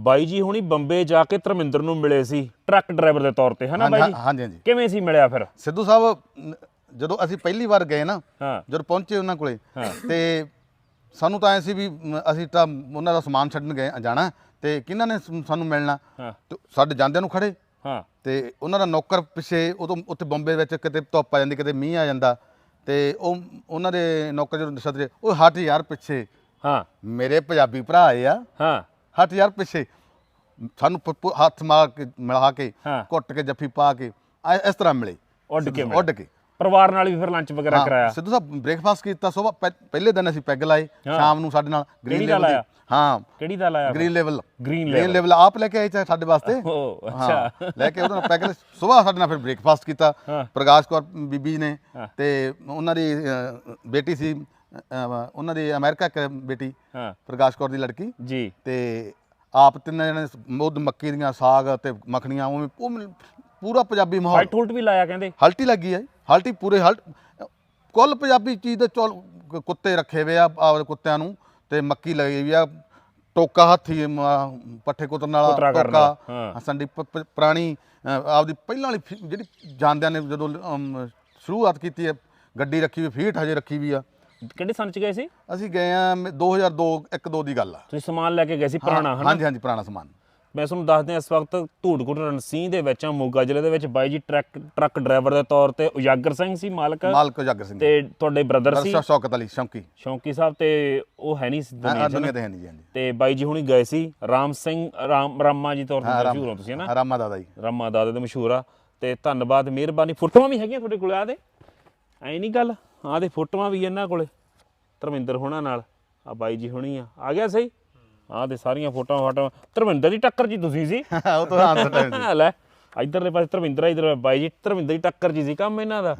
ਬਾਈ ਜੀ ਹੁਣੀ ਬੰਬੇ ਜਾ ਕੇ ਧਰਮਿੰਦਰ ਨੂੰ ਮਿਲੇ ਸੀ ਟਰੱਕ ਡਰਾਈਵਰ ਦੇ ਤੌਰ ਤੇ ਹਨਾ ਬਾਈ ਜੀ? ਹਾਂਜੀ ਹਾਂਜੀ। ਕਿਵੇਂ ਸੀ ਮਿਲਿਆ ਫਿਰ? ਸਿੱਧੂ ਸਾਹਿਬ ਜਦੋਂ ਅਸੀਂ ਪਹਿਲੀ ਵਾਰ ਗਏ ਨਾ ਹਾਂ। ਜਦੋਂ ਪਹੁੰਚੇ ਉਹਨਾਂ ਕੋਲੇ। ਤੇ ਸਾਨੂੰ ਤਾਂ ਐ ਸੀ ਵੀ ਅਸੀਂ ਤਾਂ ਉਹਨਾਂ ਦਾ ਸਮਾਨ ਛੱਡਣ ਗਏ ਜਾਣਾ ਤੇ ਕਿਹਨਾਂ ਨੇ ਸਾਨੂੰ ਮਿਲਣਾ? ਤੇ ਸਾਡੇ ਜਾਂਦਿਆਂ ਨੂੰ ਖੜੇ। ਹਾਂ। ਤੇ ਉਹਨਾਂ ਦਾ ਨੌਕਰ ਪਿੱਛੇ ਉਦੋਂ ਉੱਥੇ ਬੰਬੇ ਵਿੱਚ ਕਿਤੇ ਧੁੱਪ ਆ ਜਾਂਦੀ ਕਿਤੇ ਮੀਂਹ ਆ ਜਾਂਦਾ ਤੇ ਉਹ ਉਹਨਾਂ ਦੇ ਨੌਕਰ ਜਦੋਂ ਸੱਦਰੇ ਉਹ ਹਟ ਯਾਰ ਪਿੱਛੇ। ਹਾਂ। ਮੇਰੇ ਪੰਜਾਬੀ ਭਰਾ ਆਏ ਆ। ਹਾਂ। ਹਟ ਯਾਰ ਪਿੱਛੇ। ਸਾਨੂੰ ਹੱਥ ਮਾਰ ਕੇ ਮਿਲਾ ਕੇ। ਘੁੱਟ ਕੇ ਜੱਫੀ ਪਾ ਕੇ ਇਸ ਤਰ੍ਹਾਂ ਮਿਲੇ। ਉੱਡ ਕੇ। ਉੱਡ ਕੇ। ਪਰਿਵਾਰ ਨਾਲ ਵੀ ਫਿਰ ਲੰਚ ਵਗੈਰਾ ਕਰਾਇਆ। ਸਿੱਧੂ ਸਾਹਿਬ ਬ੍ਰੇਕਫਾਸਟ ਕੀਤਾ ਸਵੇਰ ਪਹਿਲੇ ਦਿਨ ਅਸੀਂ ਪੈਗ ਲਾਏ। ਸ਼ਾਮ ਨੂੰ ਸਾਡੇ ਨਾਲ ਦੀ- ਲਾਇਆ? ਹਾਂ। ਕਿਹੜੀ ਦਾ ਲਾਇਆ ਗ੍ਰੀਨ ਲੈਵਲ ਗ੍ਰੀਨ ਲੈਵਲ ਆਪ ਲੈ ਕੇ ਆਏ ਚਾਹੇ ਸਾਡੇ ਵਾਸਤੇ। ਓ ਅੱਛਾ। ਲੈ ਕੇ ਉਹਦਾ ਪੈਗ ਸਵੇਰ ਸਾਡੇ ਨਾਲ ਫਿਰ ਬ੍ਰੇਕਫਾਸਟ ਕੀਤਾ। ਪ੍ਰਕਾਸ਼ ਕੌਰ ਬੀਬੀ ਨੇ। ਤੇ ਉਹਨਾਂ ਦੀ ਬੇਟੀ ਸੀ ਉਹਨਾਂ ਦੀ ਅਮਰੀਕਾ ਇੱਕ ਬੇਟੀ ਹਾਂ। ਪ੍ਰਕਾਸ਼ ਕੌਰ ਦੀ ਲੜਕੀ। ਜੀ। ਆਪ ਤਿੰਨੇ ਜਣੇ ਮੁੱਦ ਮੱਕੀ ਦੀਆਂ ਸਾਗ ਤੇ ਮੱਖਣੀਆਂ ਉਵੇਂ ਪੂਰਾ ਪੰਜਾਬੀ ਮਾਹੌਲ। ਹਾਈਟ ਹੂਲਟ ਵੀ ਲਾਇਆ ਕਹਿੰਦੇ। ਹਲਟੀ ਲੱਗੀ ਹੈ ਹਲਟੀ ਪੂਰੇ ਹਲਟ ਕੁੱਲ ਪੰਜਾਬੀ ਚੀਜ਼ ਦੇ ਚੌਲ ਕੁੱਤੇ ਰੱਖੇ ਹੋਏ ਆ ਕੁੱਤਿਆਂ ਨੂੰ ਤੇ ਮੱਕੀ ਲੱਗੀ ਵੀ ਆ ਟੋਕਾ ਹੱਥੀ ਪੱਠੇ ਕੁਤਰਨ ਵਾਲਾ ਟੋਕਾ। ਸੰਡੀ ਪੁਰਾਣੀ ਆਪਦੀ ਪਹਿਲਾਂ ਵਾਲੀ ਜਿਹੜੀ ਜਾਂਦਿਆਂ ਨੇ ਜਦੋਂ ਸ਼ੁਰੂਆਤ ਕੀਤੀ ਹੈ ਗੱਡੀ ਰੱਖੀ ਵੀ ਫੀਟ ਹਜੇ ਰੱਖੀ ਵੀ ਆ। ਕਿਹੜੇ ਸੰਨ ਚ ਗਏ ਸੀ? ਅਸੀਂ ਗਏ ਆ 2002 1 2 ਦੀ ਗੱਲ ਆ। ਤੁਸੀਂ ਸਮਾਨ ਲੈ ਕੇ ਗਏ ਸੀ ਪੁਰਾਣਾ ਹਨਾ? ਹਾਂਜੀ ਹਾਂਜੀ ਪੁਰਾਣਾ ਸਮਾਨ। ਮੈਂ ਤੁਹਾਨੂੰ ਦੱਸ ਦਿਆਂ ਇਸ ਵਕਤ ਧੂੜਕੁਟ ਰਣਸੀਂਹ ਦੇ ਵਿੱਚ ਆ ਮੋਗਾ ਜ਼ਿਲ੍ਹੇ ਦੇ ਵਿੱਚ। ਬਾਈ ਜੀ ਟਰੱਕ ਟਰੱਕ ਡਰਾਈਵਰ ਦੇ ਤੌਰ ਤੇ ਉਜਾਗਰ ਸਿੰਘ ਸੀ ਮਾਲਕ? ਮਾਲਕ ਜੱਗ ਸਿੰਘ। ਤੇ ਤੁਹਾਡੇ ਬ੍ਰਦਰ ਸੀ? ਸ਼ੌਕਤ ਅਲੀ ਸ਼ੌਂਕੀ। ਸ਼ੌਂਕੀ ਸਾਹਿਬ ਤੇ ਉਹ ਹੈ ਨਹੀਂ ਦੁਨੀਆ ਦੁਨੀਆ ਨਾ। ਤੇ ਹੈ ਨਹੀਂ ਜੀ ਹਾਂਜੀ। ਤੇ ਬਾਈ ਜੀ ਹੁਣੀ ਗਏ ਸੀ ਰਾਮ ਸਿੰਘ ਰਾਮ ਰਾਮਾ ਜੀ ਤੌਰ ਤੇ ਮਸ਼ਹੂਰ ਹੋ ਤੁਸੀਂ ਹਾਂ, ਰਾਮਾ ਦਾਦਾ ਜੀ। ਰਾਮਾ ਦਾਦੇ ਦੇ ਮਸ਼ਹੂਰ ਆ। ਤੇ ਧੰਨਵਾਦ ਮਿਹਰਬਾਨੀ। ਫੋਟੋਆਂ ਵੀ ਹੈਗੀਆਂ ਤੁਹਾਡੇ ਕੋਲ ਆ ਦੇ। ਐ ਨਹੀਂ ਗੱਲ? ਆ ਦੇ ਫੋਟੋਆਂ ਵੀ ਇਹਨਾਂ ਕੋਲੇ ਧਰਮਿੰਦਰ ਹੋਣਾ ਨਾਲ ਆ ਬਾਈ ਜੀ ਹੁਣੀ ਆ। ਆ ਗਿਆ ਸਹੀ? ਆ ਦੇ ਸਾਰੀਆਂ ਫੋਟੋਆਂ ਫਾਟੋਆਂ। ਧਰਮਿੰਦਰ ਦੀ ਟੱਕਰ ਜੀ ਤੁਸੀਂ ਸੀ? ਉਹ ਤਾਂ ਟਾਈਮ ਲੈ ਇਧਰਲੇ ਪਾਸੇ ਧਰਮਿੰਦਰ ਇਧਰ ਬਾਈ ਜੀ ਧਰਮਿੰਦਰ ਦੀ ਟੱਕਰ ਜੀ ਸੀ ਕੰਮ ਇਹਨਾਂ ਦਾ।